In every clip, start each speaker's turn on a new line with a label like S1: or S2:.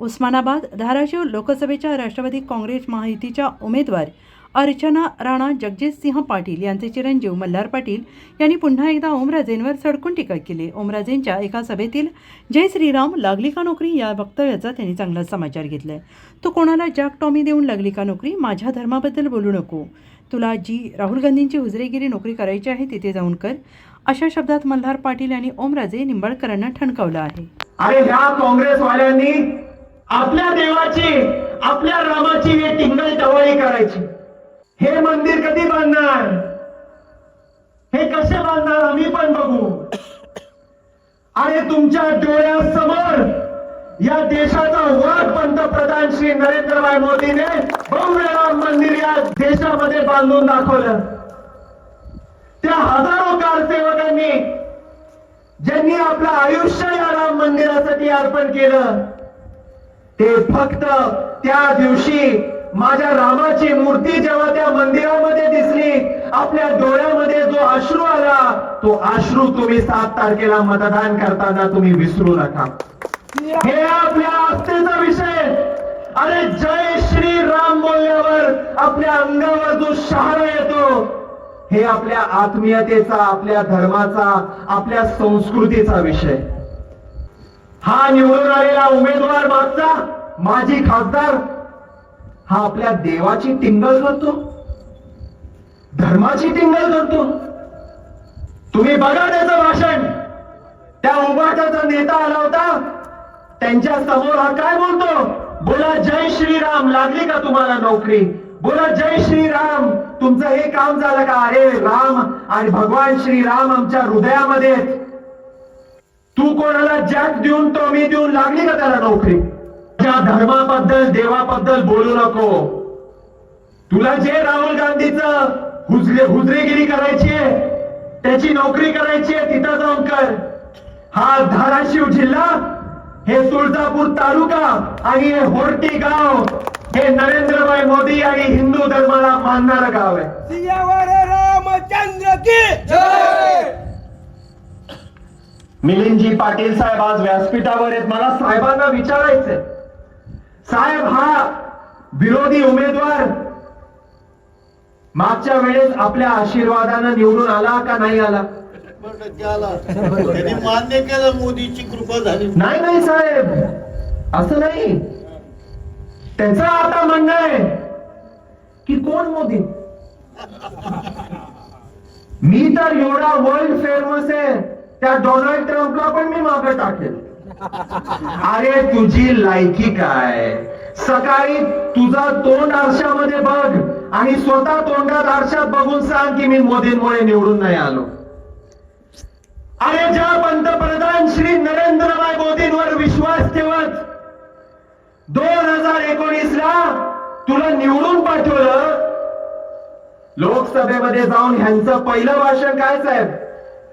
S1: उस्मानाबाद धाराशिव लोकसभेच्या राष्ट्रवादी काँग्रेस महायुतीच्या उमेदवार अर्चना राणा जगजितसिंह पाटील यांचे चिरंजीव मल्हार पाटील यांनी पुन्हा एकदा ओमराजेंवर सडकून टीका केली. ओमराजेंच्या एका सभेतील जय श्रीराम लागली का नोकरी या वक्तव्याचा त्यांनी चांगला समाचार घेतला आहे तू कोणाला जॅक टॉमी देऊन लागली का नोकरी? माझ्या धर्माबद्दल बोलू नको. तुला जी राहुल गांधींची हुजरेगिरी नोकरी करायची आहे तिथे जाऊन कर. अशा शब्दात मल्हार पाटील यांनी ओमराजे निंबाळकरांना ठणकावलं आहे.
S2: अरे ह्या काँग्रेसवाल्यांनी आपल्या देवाची आपल्या रामाची हे टिंगल टवाळी करायची. हे मंदिर कधी बांधणार? हे कसे बांधणार आम्ही पण बघू. आणि तुमच्या डोळ्यासमोर या देशाचा वर पंतप्रधान श्री नरेंद्रभाई मोदीने भव्य राम मंदिर या देशामध्ये बांधून दाखवलं. त्या हजारो कारसेवकांनी ज्यांनी आपलं आयुष्य या राम मंदिरासाठी अर्पण केलं ते फक्त त्या दिवशी माझ्या रामाची मूर्ती जेव्हा त्या मंदिरामध्ये दिसली आपल्या डोळ्यामध्ये जो अश्रू आला तो अश्रू तुम्ही सात तारखेला मतदान करताना तुम्ही विसरू नका. हे आपल्या आस्थेचा विषय अरे जय श्री राम बोलल्यावर आपल्या अंगावर जो शहारा येतो हे आपल्या आत्मीयतेचा आपल्या धर्माचा आपल्या संस्कृतीचा विषय हा निवडून आलेला उमेदवार मागचा माजी खासदार हा आपल्या देवाची टिंगल करतो. धर्माची टिंगल करतो. तुम्ही बघा त्याचं भाषण. त्या उभाटाचा नेता आला होता. त्यांच्यासमोर हा काय बोलतो? बोला जय श्रीराम. लागली का तुम्हाला नोकरी? बोला जय श्रीराम. तुमचं हे काम झालं का? अरे राम आणि भगवान श्रीराम आमच्या हृदयामध्ये. तू कोणाला जॅक देऊन टॉमी देऊन लागली का त्याला नोकरी? त्या धर्माबद्दल देवाबद्दल बोलू नको. तुला जे राहुल गांधीच हुजरे हुजरेगिरी करायची आहे त्याची नोकरी करायची आहे तिथं जाऊन कर. हा धाराशिव जिल्हा हे तुळजापूर तालुका आणि हे होर्टी गाव हे नरेंद्रभाई मोदी आणि हिंदू धर्माला मानणारं गाव आहे
S3: रामचंद्र की जय!
S2: मिलिंदजी पाटील साहेब आज व्यासपीठावर आहेत. मला साहेबांना विचारायचंय. साहेब हा विरोधी उमेदवार मागच्या वेळेस आपल्या आशीर्वादानं निवडून आला का नाही आला?
S4: मान्य केलं मोदीची कृपा झाली.
S2: नाही नाही साहेब. असं नाही. त्याचं आता म्हणणं आहे की कोण मोदी? मी तर एवढा वर्ल्ड फेमस आहे. त्या डोनाल्ड ट्रम्पला पण मी मागे टाकेल अरे तुझी लायकी काय? सकाळी तुझा तोंड आरशामध्ये बघ आणि स्वतः तोंडात आरशात बघून सांग की मी मोदींमुळे निवडून नाही आलो. अरे ज्या पंतप्रधान श्री नरेंद्रभाई मोदींवर विश्वास ठेवत दोन हजार एकोणीस ला तुला निवडून पाठवलं लोकसभेमध्ये जाऊन ह्यांचं पहिलं भाषण काय साहेब?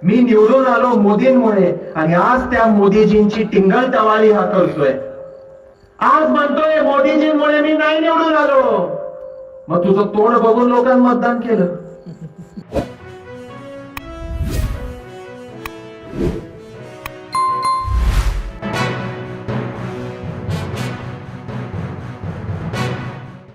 S2: मी निवडून आलो मोदींमुळे आणि आज त्या मोदीजींची टिंगल टवाली हा करतोय आज म्हणतोय मोदीजींमुळे मी नाही निवडून आलो. मग तुझं तोंड बघून लोकांनी मतदान केलं.